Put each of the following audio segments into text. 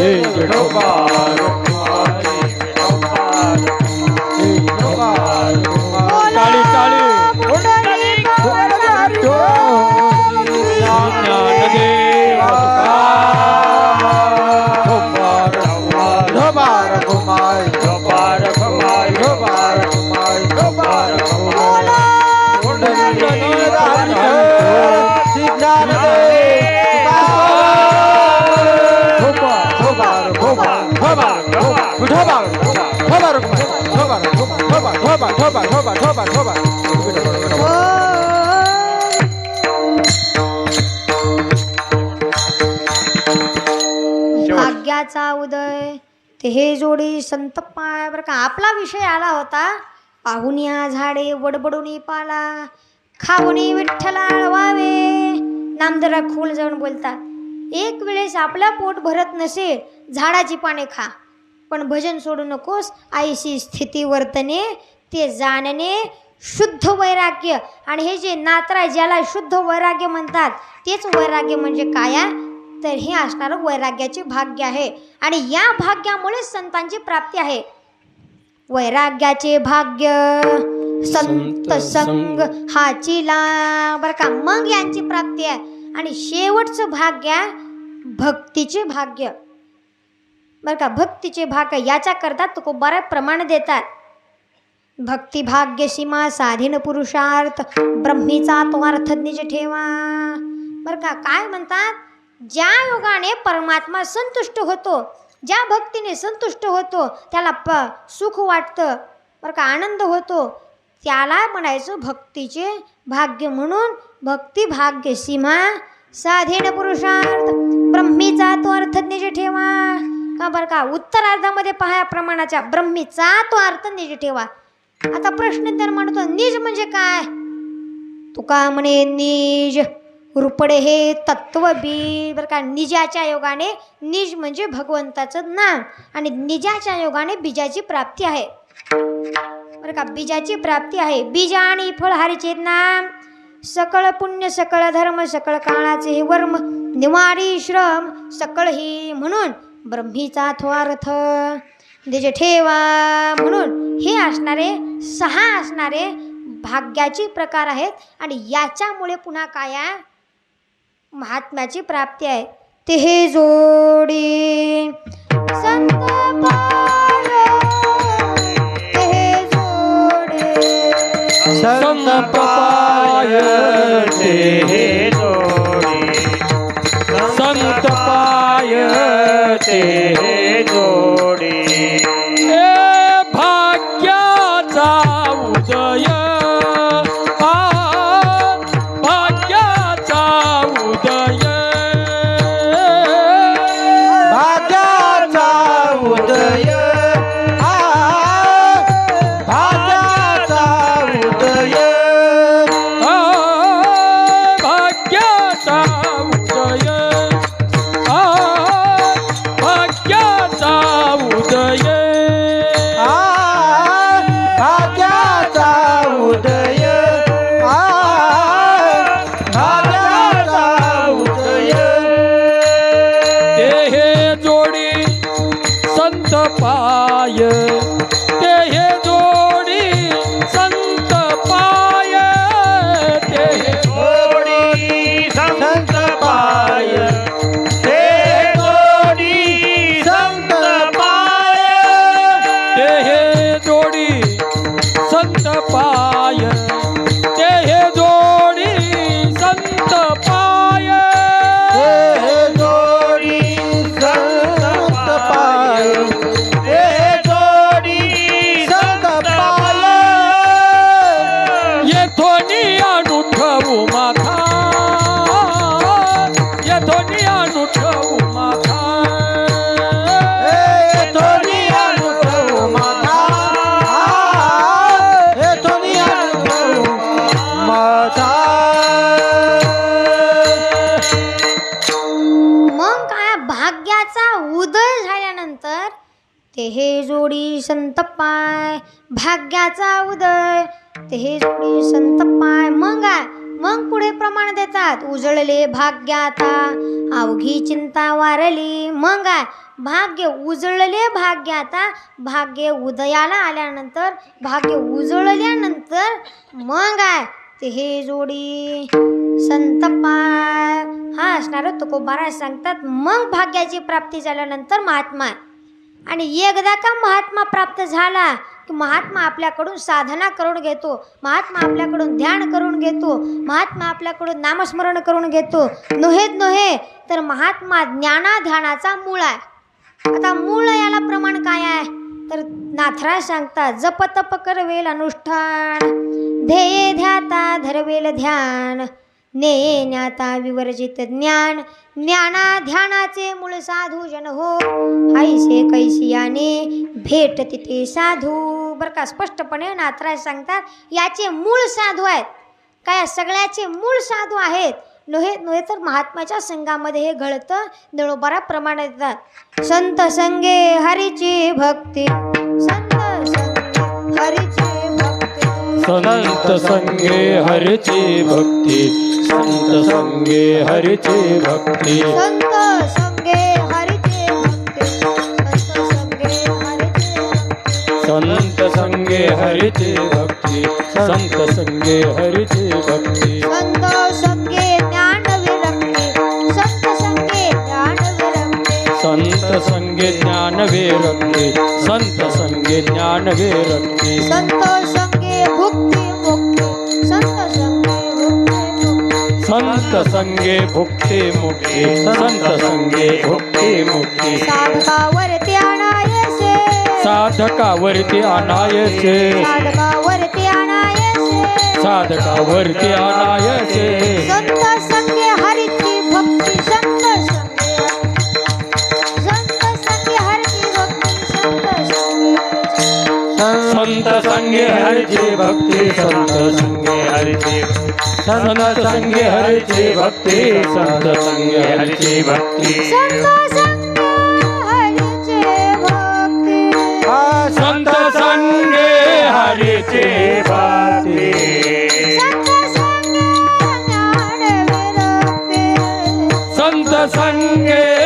हे विठोबा ते हे जोडी संतप्पा बरं का. आपला विषय आला होता. पाहुण्या झाडे वडबडूनी पाला. खाऊनी विठ्ठला आळवावे. नामदरा खोल जाऊन बोलतात एक वेळेस आपला पोट भरत नसेल झाडाची पाने खा. पण भजन सोडू नकोस आईशी स्थिती वर्तने ते जाणणे शुद्ध वैराग्य. आणि हे जे नात्रा ज्याला शुद्ध वैराग्य म्हणतात तेच वैराग्य म्हणजे काय? आहे? तर हे असणारं वैराग्याचे भाग्य आहे. आणि या भाग्यामुळे संतांची प्राप्ती आहे. वैराग्याचे भाग्य संत संग हाची बरं का मग यांची प्राप्ती आहे. आणि शेवटचं भाग्य भक्तीचे भाग्य. बरं का भक्तीचे भाग्य याच्या करता तुको बऱ्याच प्रमाण देतात. भक्ती भाग्य सीमा साधीन पुरुषार्थ ब्रह्मीचा तो अर्थ ठेवा. बरं का काय म्हणतात? ज्या योगाने परमात्मा संतुष्ट होतो ज्या भक्तीने संतुष्ट होतो त्याला प सुख वाटतं बरं का आनंद होतो त्याला म्हणायचं भक्तीचे भाग्य म्हणून भक्ती भाग्य सीमा साधेन पुरुषार्थ ब्रह्मीचा तो अर्थ निज ठेवा. का बरं का उत्तरार्धामध्ये पहा प्रमाणाच्या ब्रह्मीचा तो अर्थ निज ठेवा. आता प्रश्न तर म्हणतो निज म्हणजे काय? तुका म्हणे निज. रुपडे हे तत्वबी बरं का निजाच्या योगाने निज म्हणजे भगवंताचं नाम. आणि निजाच्या योगाने बीजाची प्राप्ती आहे. बरं का बीजाची प्राप्ती आहे. बीज आणि फळ हरीचे नाम. सकळ पुण्य सकळ धर्म सकळ काळाचे हे वर्म. निवारी श्रम सकळ ही म्हणून ब्रह्मीचा तो अर्थ ठेवा म्हणून. हे असणारे सहा असणारे भाग्याचे प्रकार आहेत. आणि याच्यामुळे पुन्हा काय आहे? महात्म्याची प्राप्ती आहे. ते हे जोडी. संत ते हे संत जोडी संतपाय भाग्याचा उदय. ते हे जोडी संतपाय मग काय मग पुढे प्रमाण देतात. उजळले भाग्याता अवघी चिंता वारली. मग काय भाग्य उजळले भाग्याता भाग्य उदयाला आल्यानंतर भाग्य उजळल्यानंतर मग काय ते हे जोडी संतपाय हा असणार तुकोबारा सांगतात. मग भाग्याची प्राप्ती झाल्यानंतर महात्मा आहे. आणि एकदा का महात्मा प्राप्त झाला की महात्मा आपल्याकडून साधना करून घेतो महात्मा आपल्याकडून ध्यान करून घेतो महात्मा आपल्याकडून नामस्मरण करून घेतो नोहेत नोहे तर महात्मा ज्ञाना ध्यानाचा मूळ आहे. आता मूळ याला प्रमाण काय आहे? तर नाथराज सांगतात जप तप करवेल अनुष्ठान ध्येय ध्याता धरवेल ध्यान. नेण्याता विवर्जित ज्ञान ज्ञाना ध्यानाचे मूळ साधू जन हो. ऐसे कैसियाने भेट तिथे साधू. बरं का स्पष्टपणे नाथराज सांगतात याचे मूळ साधू आहेत. काय सगळ्याचे मूळ साधू आहेत? नोहे नोहे तर महात्म्याच्या संघामध्ये हे घडतं निळोबारा प्रमाणात येतात. संत संगे हरीची भक्ती. संत संगे हरीची संत संगे हरिची भक्ती संत संगे हरिची भक्ती संत संगे हरीचे भक्ती संत संगे हरीचे भक्ती संत संगे हरिची भक्ती संत संगे संत ज्ञान विरक्ती संत संगे ज्ञान विरक्ती संत संगे ज्ञान विरक्ती संत संगे संत संगे भुक्ती मुक्ती संत संगे भुक्ती मुक्ती साधकावरती आणायसे साधकावरती आणायचे। साधकावरती आणायसे साधकावरती आणायचे। संत संगे हरीची भक्ती. संत संगे हरिची. भक्ती संत संगे हरिची भक्ती. संत संगे हरिची भक्ती. संत संगे हरिची भक्ती. संत संगे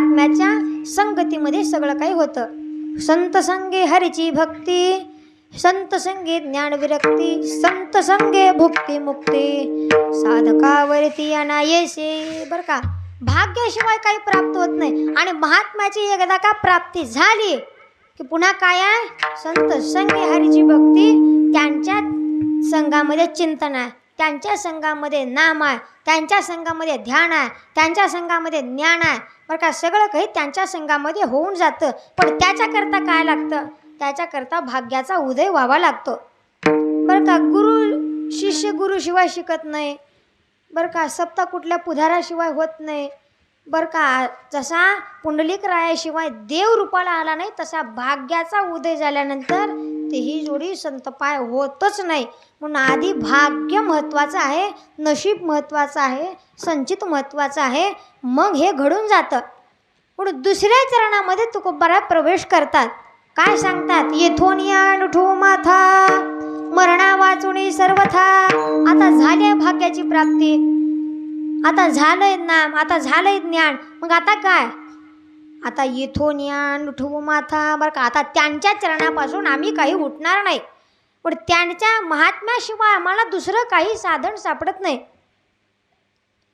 आत्म्याच्या महात्म्याच्या संगतीमध्ये सगळं काही होतं. संत संगे हरीची भक्ती संत संगे ज्ञान विरक्ती संत संगे भुक्ती मुक्ती. साधकावरती अनायसे बरं का? भाग्याशिवाय काही प्राप्त होत नाही. आणि महात्म्याची एकदा का प्राप्ती झाली की पुन्हा काय आहे? संत संगे हरीची भक्ती त्यांच्या संघामध्ये चिंतन आहे. त्यांच्या संघामध्ये नाम आहे त्यांच्या संघामध्ये ध्यान आहे त्यांच्या संघामध्ये ज्ञान आहे. बरं का सगळं काही त्यांच्या संघामध्ये होऊन जातं. पण त्याच्याकरता काय लागतं? त्याच्याकरता भाग्याचा उदय व्हावा लागतो. बरं का गुरु शिष्य गुरुशिवाय शिकत नाही. बरं का सप्ता कुठल्या पुधाराशिवाय होत नाही. बरं का जसा पुंडलिक रायाशिवाय देव रूपाला आला नाही तसा भाग्याचा उदय झाल्यानंतर तेही जोडी संतपाय होतच नाही. म्हणून आधी भाग्य महत्त्वाचं आहे नशीब महत्त्वाचं आहे संचित महत्त्वाचं आहे मग हे घडून जातं. म्हणून दुसऱ्या चरणामध्ये तुकोबारा प्रवेश करतात. काय सांगतात? येथून या नुठू माथा मरणा वाचुनी सर्वथा. आता झाल्या भाग्याची प्राप्ती. आता झालंय नाम आता झालंय ज्ञान. मग आता काय? आता येथून या नुठू माथा. बरं का आता त्यांच्या चरणापासून आम्ही काही उठणार नाही. पण त्यांच्या महात्म्याशिवाय आम्हाला दुसरं काही साधन सापडत नाही.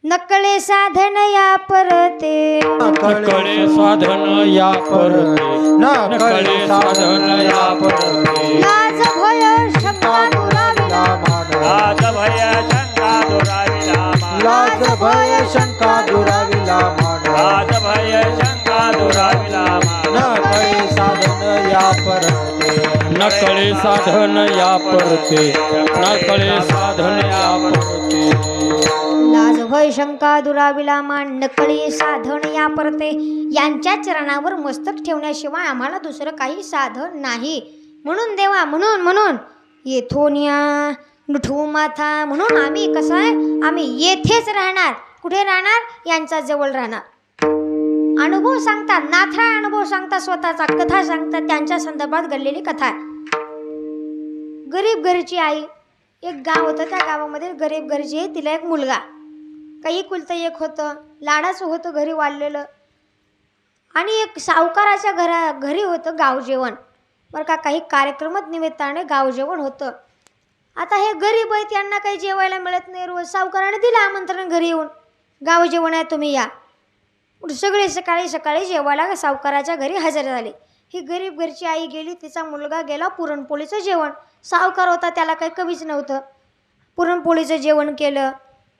नकळे साधन या परते. नकळे साधन या परते. नकळे साधन या परते. लाज भय दुराविला लाज भय. लाज भय शंका दुराविला मान लाज भय शंका दुराविला मान. न कळे साधन या परते। न कळे साधन या परते। न कळे साधन या परते। लाज भय शंका दुराविला मान नकळी साधन या परते। यांच्या चरणावर मस्तक ठेवण्याशिवाय आम्हाला दुसरं काही साधन नाही। म्हणून देवा म्हणून म्हणून। येथोनिया नुठू माथा म्हणून आम्ही कसं आहे आम्ही येथेच राहणार. कुठे राहणार? यांच्या जवळ राहणार. अनुभव सांगतात नाथरा अनुभव सांगतात स्वतःचा कथा सांगतात त्यांच्या संदर्भात घडलेली कथा आहे. गरीब घरची आई एक गाव होतं त्या गावामध्ये गरीब घरची आहे तिला एक मुलगा. काही कुलतं एक होतं लाडाचं होतं घरी वाढलेलं. आणि एक सावकाराच्या घरा घरी होतं गाव जेवण. बरं का काही कार्यक्रमात निमित्ताने गाव जेवण होतं. आता हे गरीब आहेत यांना काही जेवायला मिळत नाही रोज. सावकाराने दिलं आमंत्रण घरी येऊन. गाव जेवण आहे तुम्ही या. सगळे सकाळी सकाळी जेवायला सावकाराच्या घरी हजर झाले. ही गरीब घरची आई गेली तिचा मुलगा गेला पुरणपोळीचं जेवण. सावकार होता त्याला काही कमीच नव्हतं. पुरणपोळीचं जेवण केलं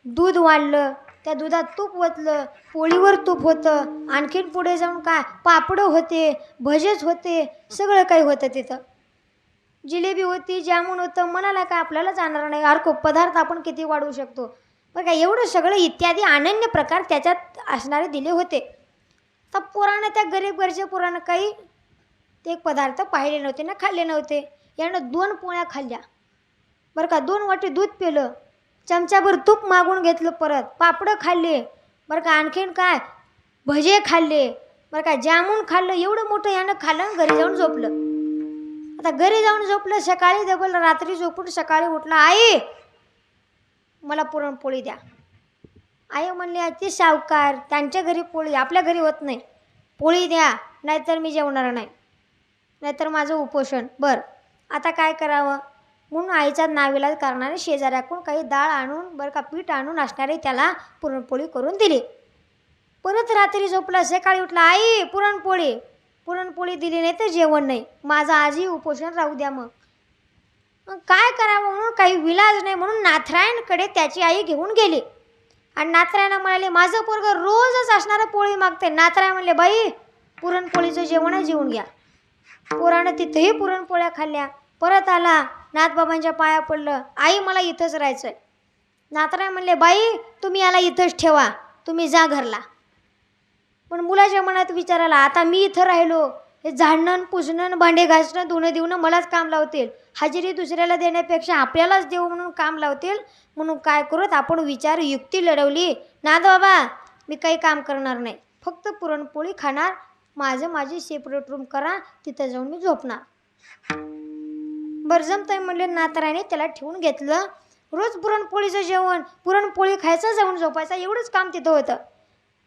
दूध वाढलं त्या दुधात तूप ओतलं पोळीवर तूप होतं. आणखीन पुढे जाऊन काय? पापडं होते भजेच होते सगळं काही होतं तिथं. जिलेबी होती जामून होतं मनाला काय आपल्याला जाणार नाही? अरे पदार्थ आपण किती वाढवू शकतो? बरं काय एवढं सगळं इत्यादी अनन्य प्रकार त्याच्यात असणारे दिले होते. तर पुराणं त्या गरीब घरच्या पुराणं काही ते पदार्थ पाहिले नव्हते ना खाल्ले नव्हते. यानं दोन पोळ्या खाल्ल्या. बरं का दोन वाटी दूध पिलं. चमच्याभर तूप मागून घेतलं परत. पापडं खाल्ले. बरं का आणखीन काय? भजे खाल्ले. बरं का जामून खाल्लं. एवढं मोठं यानं खाल्लं आणि घरी जाऊन झोपलं. आता घरी जाऊन झोपलं सकाळी डबल रात्री झोपून सकाळी उठलं आई मला पुरणपोळी द्या. आई म्हणली आजी सावकार त्यांच्या घरी पोळी आपल्या घरी होत नाही. पोळी द्या नाहीतर मी जेवणार नाही. नाहीतर माझं उपोषण. बरं आता काय करावं? म्हणून आईचा नाविलाज करणारे शेजाऱ्याकडून काही डाळ आणून बरं का पीठ आणून असणारे त्याला पुरणपोळी करून दिली. परत रात्री झोपला सकाळी उठला आई पुरणपोळी. पुरणपोळी दिली नाही तर जेवण नाही. माझं आजही उपोषण राहू द्या मग. मग काय करावं म्हणून काही विलाज नाही म्हणून नाथरायणकडे त्याची आई घेऊन गेली. आणि नाथरायणा म्हणाले माझं पोरगं रोजच असणारं पोळी मागते नाथरायण म्हणले बाई पुरणपोळीचं जेवण जेवून घ्या. पोरानं तिथेही पुरणपोळ्या खाल्ल्या. परत आला नाथबाबांच्या पाया पडलं. आई मला इथंच राहायचं आहे नाथराय म्हणले बाई तुम्ही याला इथंच ठेवा. तुम्ही जा घरला. पण मुलाच्या मनात विचारायला आता मी इथं राहिलो. हे झाडणं पुसणं भांडे घासणं धुणं देऊन मलाच काम लावतील. हजेरी दुसऱ्याला देण्यापेक्षा आपल्यालाच देऊ म्हणून काम लावतील. म्हणून काय करत? आपण विचार युक्ती लढवली. नाद बाबा मी काही काम करणार नाही. फक्त पुरणपोळी खाणार. माझं माझी सेपरेट रूम करा. तिथं जाऊन मी झोपणार. बरजमताई म्हणले नातराने त्याला ठेवून घेतलं. रोज पुरणपोळीचं जेवण पुरणपोळी खायचं जाऊन झोपायचं. एवढंच काम तिथं होतं.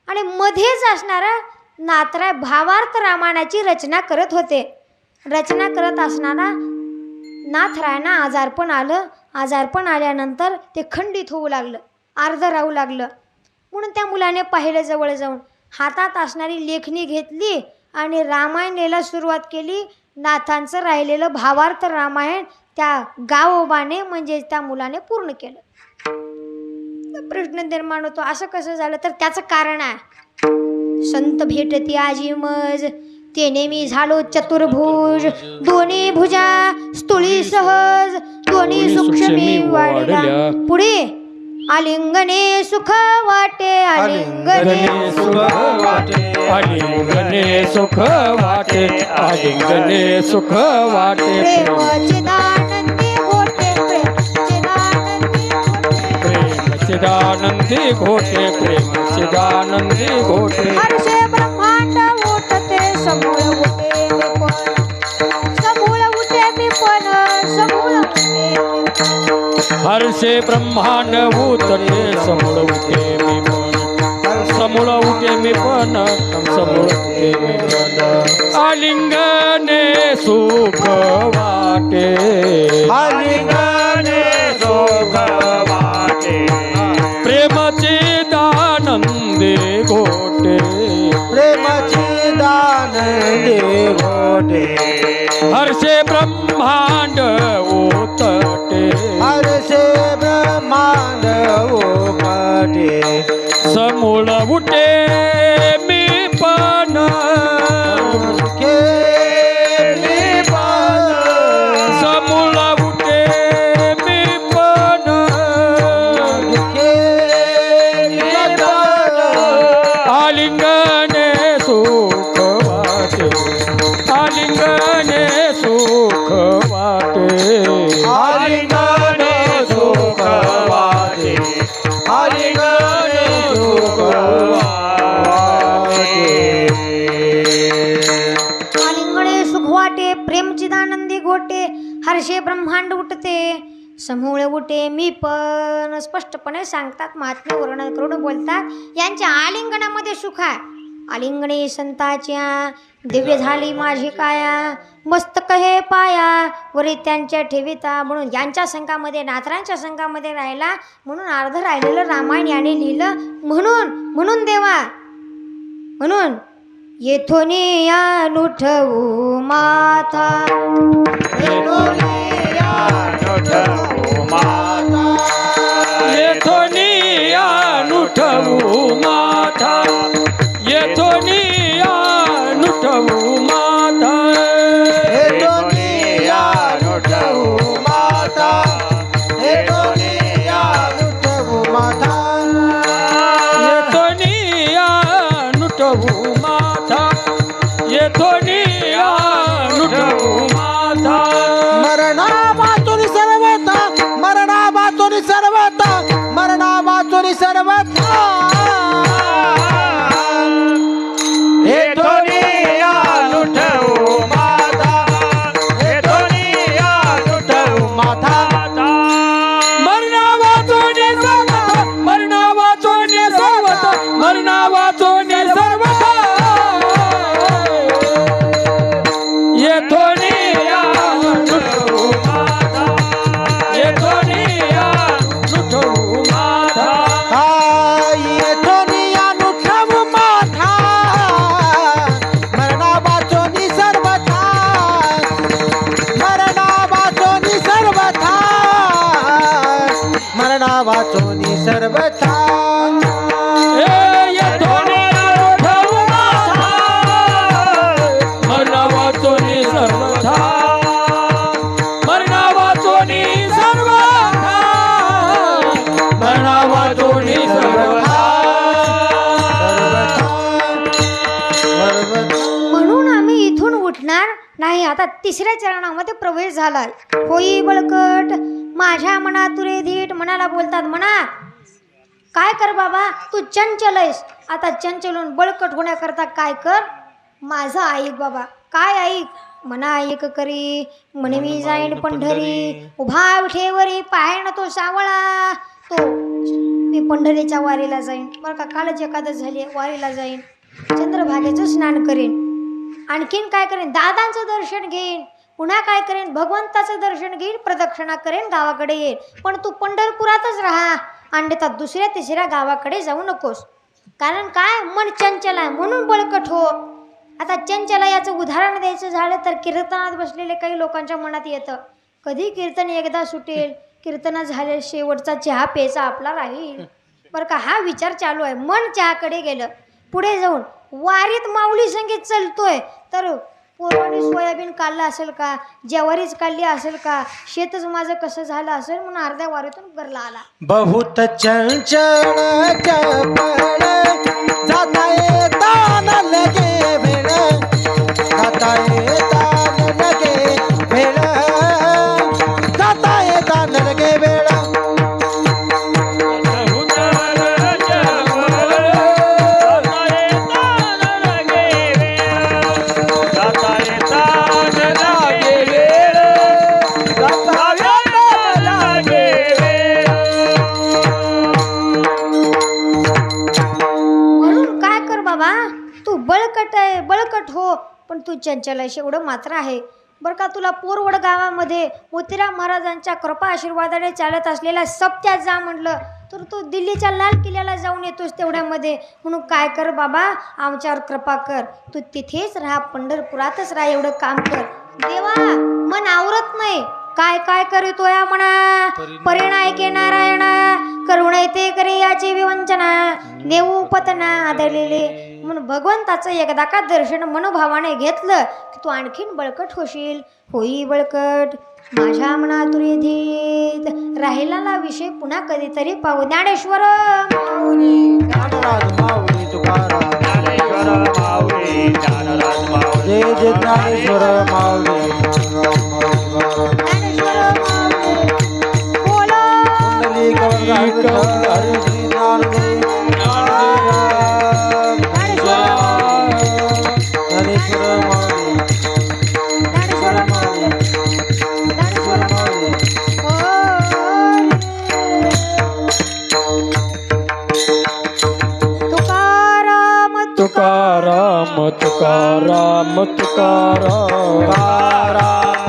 आणि मध्येच असणारा नातराय भावार्थ रामायणाची रचना करत होते. रचना करत असणारा नाथरायना आजारपण आलं. आजारपण आल्यानंतर ते खंडित होऊ लागलं. अर्ध राहू लागलं. म्हणून त्या मुलाने पाहिलं जवळ जाऊन. हातात असणारी लेखणी घेतली आणि रामायण लिहायला सुरुवात केली. नाथांचं राहिलेलं भावार्थ रामायण त्या गावोबाने म्हणजे त्या मुलाने पूर्ण केलं. प्रश्न निर्माण होतो. असं कसं झालं? तर त्याचं कारण आहे. संत भेटती आजी मज. तेने मी झालो चतुर्भुज. दोन्ही भुजा स्तुळी सहज. दोन्ही सूक्ष्मी वाढल्या. पुढे आलिंगने सुख वाटे आलिंगने सुख वाटे आलिंगने सुख वाटे आलिंगने सुख वाटे. प्रेम चिदानंदी चिदानंदी घोटे प्रेम चिदानंदी घोटे हर्षे ब्रह्मांड उठते समूळ उठे समूळ पण समूळ. हर्षे ब्रह्मांड समूळ समूळ उठे मी पण समूळ उठे मी पण आलिंगने सुख वाटे। आलिंगने स्पष्टपणे सांगतात महात्मा वर्णन करून बोलतात यांच्या आलिंगनामध्ये सुख आहे. आलिंगणे संताच्या दिव्य झाली माझी काया मस्तक हे पाया वरी त्यांच्या ठेविता म्हणून यांच्या संघामध्ये नाथरांच्या संघामध्ये राहिला म्हणून अर्ध राहिलेलं रामायण याने लिहिलं म्हणून म्हणून देवा म्हणून येथोनी या नुठवू माथा माता. अनुठवू माथा येथोनी अनुठवू माथा. हे दुनिया लुटवू माता हे दुनिया लुटवू माता येथोनी अनुठवू माथा येथोनी अनुठवू माथा वाचोने सर्वथा. म्हणून आम्ही इथून उठणार नाही. आता तिसऱ्या चरणामध्ये प्रवेश झालाय. होई बळकट. माझ्या मना तुरे धीट मनाला बोलतात म्हणा काय कर बाबा? तू चंचल आहेस आता चंचलून बळकट होण्याकरता काय कर? माझं ऐक बाबा. काय ऐक? मना ऐक करी. म्हणे मी जाईन पंढरी. उभा विठेवरी पायण तो सावळा. तो मी पंढरीच्या वारीला जाईन. बरं का कालच एकादश झाली वारीला जाईन. चंद्रभागेचं स्नान करेन. आणखीन काय करेन? दादांचं दर्शन घेईन. पुन्हा काय करेन? भगवंताचं दर्शन घेईन प्रदक्षिणा करेन गावाकडे येईन. पण तू पंढरपुरातच राहा. अन्यथा दुसऱ्या तिसऱ्या गावाकडे जाऊ नकोस. कारण काय? मन चंचल आहे. म्हणून बळकट हो. आता चंचल याचं उदाहरण द्यायचं झालं तर कीर्तनात बसलेले काही लोकांच्या मनात येतं. कधी कीर्तन एकदा सुटेल? कीर्तन झाले शेवटचा चहा प्यायचा आपला राहील. बरं का? हा विचार चालू आहे. मन चहाकडे गेलं. पुढे जाऊन वारीत माऊली संगीत चलतोय. तर पोराने सोयाबीन काढलं असेल का? ज्वारीच काढली असेल का? शेतच माझं कसं झालं असेल? म्हणून अर्ध्या वारीतून घरला आला. बहुत चंचल जाता येता पंचालय एवढं मात्र आहे. बरं का तुला पोरवड गावामध्ये मोतीराम महाराजांच्या कृपा आशीर्वादाने चालत असलेला सप्त्या जा म्हटलं तर तू दिल्लीच्या लाल किल्ल्याला जाऊन येतोस तेवढ्यामध्ये. म्हणून काय कर बाबा आमच्यावर कृपा कर. तू तिथेच राहा पंढरपुरातच राहा एवढं काम कर. देवा मन आवरत नाही. काय काय करीतो या म्हणा? परिणाय के नारायणा करुणा ते करे याची विवंचना. देऊ पतना आदळलेले. म्हणून भगवंताचं एकदा का दर्शन मनोभावाने घेतलं की तू आणखीन बळकट होशील. होई बळकट. माझ्या मनातून धीत राहिला विषय पुन्हा कधीतरी पाहू. Dnyaneshwar. Oh, my God. Tukaram Tukaram Tukaram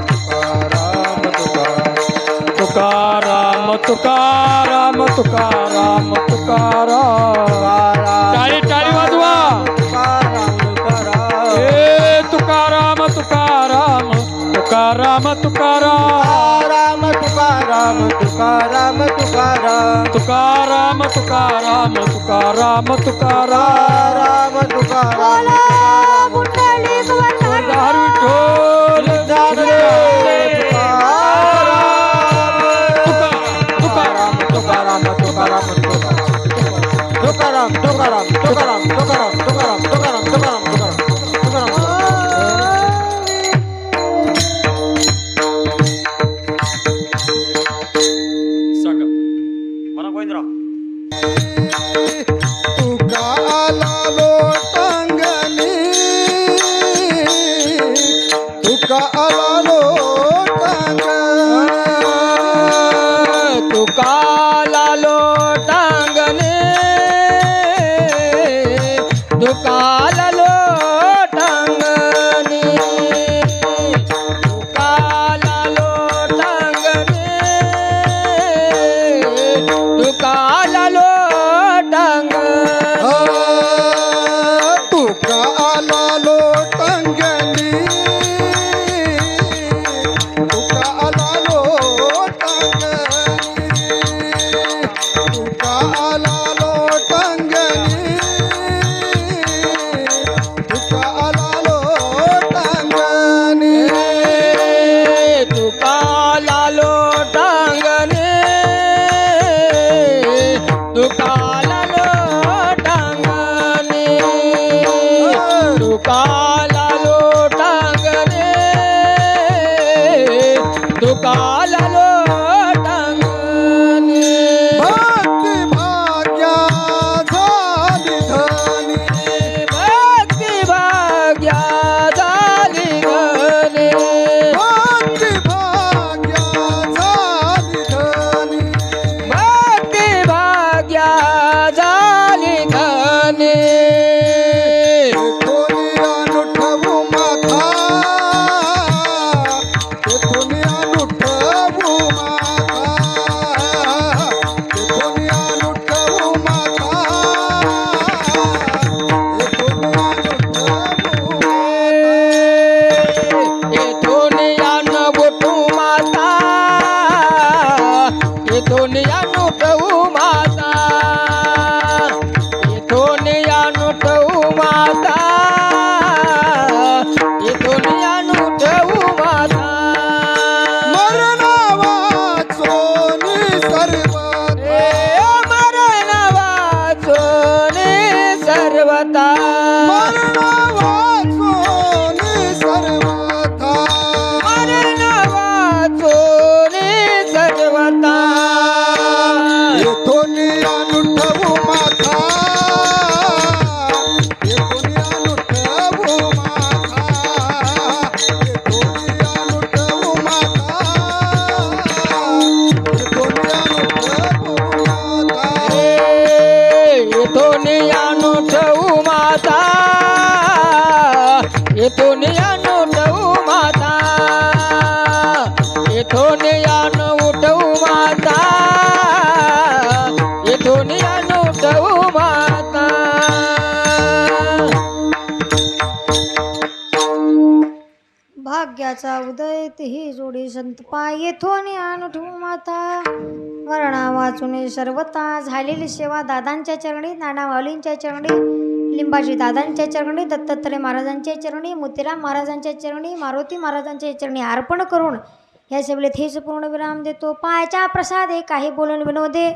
Tukaram Tukaram. Tukaram Tukaram Tukaram Tukaram टाळी टाळी वाजवा. तुकाराम तुकाराम तुकाराम तुकाराम तुकाराम. तुकाराम तुकाराम. तुकाराम तुकाराम तुकाराम तुकाराम तुकाराम तुकाराम तुकाराम तुकाराम. तुकाराम. तुकाराम तुकाराम तुकाराम तुकाराम तुकाराम. देवता भाग्याचा उदय तेही जोडी संत पाय येथो माता. वर्णा वाचून सर्वता झालेली सेवा दादांच्या चरणी नानावालींच्या चरणी लिंबाजी दादांच्या चरणी दत्तात्रय महाराजांच्या चरणी मोतीराम महाराजांच्या चरणी मारुती महाराजांच्या चरणी अर्पण करून या सेवेत हेच पूर्ण विराम देतो. पायाच्या प्रसादे काही बोलून विनोदे.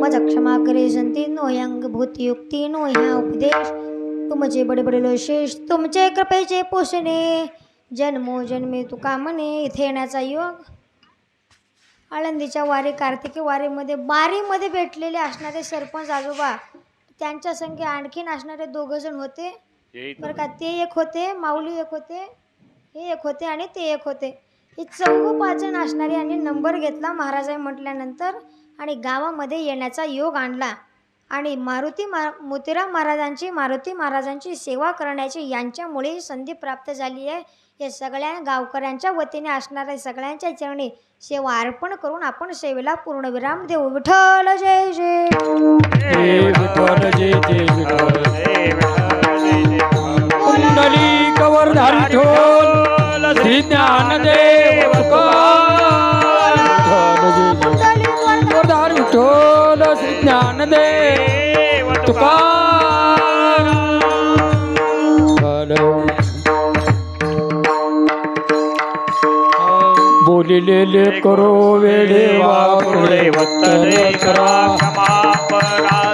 मज क्षमा करे संती नोयंग भूतयुक्ती भूती नो ह्या उपदेश. तुमचे बडे बडे लोशेष तुमचे कृपेचे पोषणे. जन्मो जन्मे तुका म्हणे इथे येण्याचा योग. आळंदीच्या वारी कार्तिकी वारीमध्ये बारीमध्ये भेटलेले असणारे सरपंच आजोबा त्यांच्या संख्ये आणखीन असणारे दोघं जण होते. बरं का ते एक होते माऊली एक होते हे एक होते आणि ते एक होते. हे चौघ पाच जण असणारे यांनी नंबर घेतला महाराजांनी म्हटल्यानंतर आणि गावामध्ये येण्याचा योग आणला. आणि मारुती मा मोतीराम महाराजांची मारुती महाराजांची सेवा करण्याची यांच्यामुळे संधी प्राप्त झाली आहे. या सगळ्या गावकऱ्यांच्या वतीने असणाऱ्या सगळ्यांच्या चरणी सेवा अर्पण करून आपण सेवेला पूर्णविराम देऊ विठ्ठल जय जय जय विठ्ठल जय जय विठ्ठल कुंडली कवरधारी ठोल श्री ज्ञानदेव तुकाराम. विठ्ठल जय जय कवरधार विठ्ठल श्री ज्ञानदेव बोलिलेले करो वेळे वाकडे वत्तरे करा करा क्षमा परा